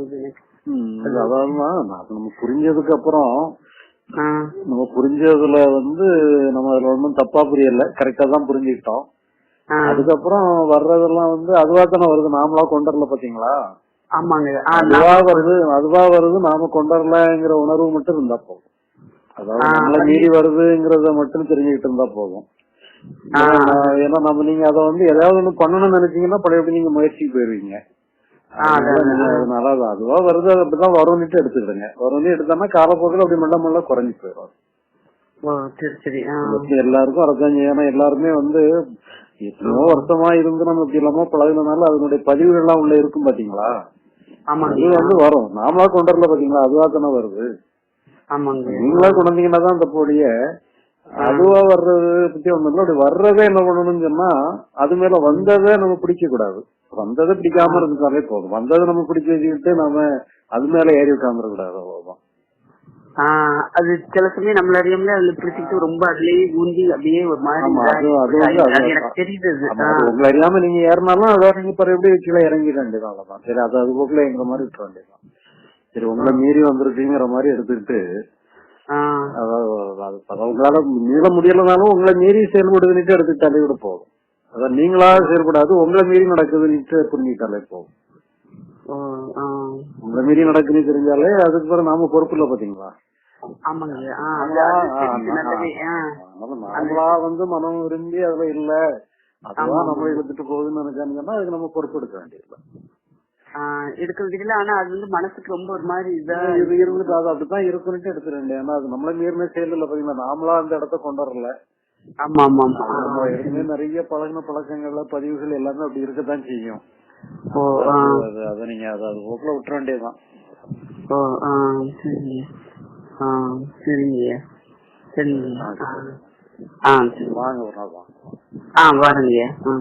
புரியுது எனக்கு ம், அது அதாவதுதான் அது நம்ம புரிஞ்சதுக்கு அப்புறம் நம்ம புரிஞ்சதுல வந்து நம்ம அதுல ஒன்றும் தப்பா புரியல. கரெக்டா தான் புரிஞ்சுக்கிட்டோம். அதுக்கப்புறம் வர்றதெல்லாம் வந்து அதுவா தானே வருது. நாமளா கொண்டு வரல பாத்தீங்களா? ஆமாங்க. அதுவா வருது அதுவா வருது நாம கொண்டு வரலங்கிற உணர்வு மட்டும் இருந்தா போதும். அதாவது நம்மள மீறி வருதுங்கிறத மட்டும் தெரிஞ்சுக்கிட்டு இருந்தா போதும். ஏன்னா நம்ம நீங்க அதை வந்து ஏதாவது ஒண்ணு பண்ணணும்னு நினைச்சீங்கன்னா பழையபடி நீங்க முயற்சிக்கு போயிருவீங்க. ஆ, அதனால அதான், நீங்க அதனால அது அதுவா வருது அது அப்படிதான் வரும்னுட்டு எடுத்துக்கிடுங்க. வரும்னு எடுத்தோம்னா காலப்போக்கில் அப்படி மெல்ல மெல்ல குறைஞ்சு போயிடும். எல்லாருக்கும் செய்யும். ஏன்னா எல்லாருமே வந்து எத்தனையோ வருஷமா இருந்து நம்ம இப்படி இல்லாம பழகினால அதனுடைய பதிவுகள் எல்லாம் உள்ள இருக்கும் பாத்தீங்களா? அது வந்து வரும். நாமளா கொண்டு வரல பாத்தீங்களா? அதுவா தானே வருது. நீங்களா கொண்டு வந்தீங்கன்னா தான் அந்த பொடிய அதுவா வர்றது பத்தி ஒண்ணு இல்ல. அப்படி வர்றதே என்ன பண்ணணும்னு சொன்னா அது மேல வந்ததை நம்ம பிடிக்க கூடாது வந்ததை பிடிக்காம இருந்தாலே போதும். வந்ததை நம்ம பிடிக்க வச்சுக்கிட்டு நாம அது மேல ஏறி உட்காந்துட கூடாது அவ்வளவுதான் அது சில சமயம் நம்மள அறியாமலே அதுல பிடிச்சிட்டு ரொம்ப அதுலயே ஊந்தி அப்படியே ஒரு மாதிரி எனக்கு தெரியுது உங்களை அறியாம நீங்க ஏறினாலும் அதை நீங்க பிறகு எப்படி கீழே இறங்கிட வேண்டியதான் அவ்வளவுதான். சரி அது அது போக்குல எங்கிற மாதிரி விட்டுற வேண்டியதான் சரி உங்களை மீறி வந்திருக்குங்கிற மாதிரி எடுத்துக்கிட்டு அது- உங்களால மீள முடியலனாலும் உங்களை மீறி செயல்படுதுன்னுட்டு எடுத்துக்கிட்டாலே கூட போதும். அதான் நீங்களா செயல்படாது உங்களை மீறி நடக்குதுன்னுட்டு புரிஞ்சுக்கிட்டாலே ஆ. உங்களை மீறி நடக்குன்னு தெரிஞ்சாலே அதுக்கு பிறகு நாம பொறுப்பு இல்ல பாத்தீங்களா நாமளா வந்து மனம் விரும்பி அதுல இல்ல. அதுவா நம்ம இழுத்துட்டு போகுதுன்னு நினைச்சாங்கன்னா அதுக்கு நம்ம பொறுப்பு எடுக்க வேண்டியது எடுக்கிறது இல்ல. ஆனா அது வந்து மனசுக்கு ரொம்ப ஒரு மாதிரி இதா இருந்துட்டு அது அப்படித்தான் இருக்குன்னுட்டு எடுத்துருங்க ஏன்னா அது நம்மள மீறின செயல் இல்ல பாத்தீங்களா? நாமளா அந்த இடத்த கொண்டு வரல. ஆமா ஆமா ஆமா. நிறைய பழகின பழக்கங்கள்ல பதிவுகள் எல்லாமே அப்படி இருக்கத்தான் செய்யும். அது- நீங்க அதை அது போக்குல விட்டுற வேண்டியதுதான். ஓ ஆ சரிங்க. ஆ சரிங்க. சரிங்க. ஆ சரி. வாங்க ஒரு நாள் வாங்க. ஆ வரேங்க. ஆ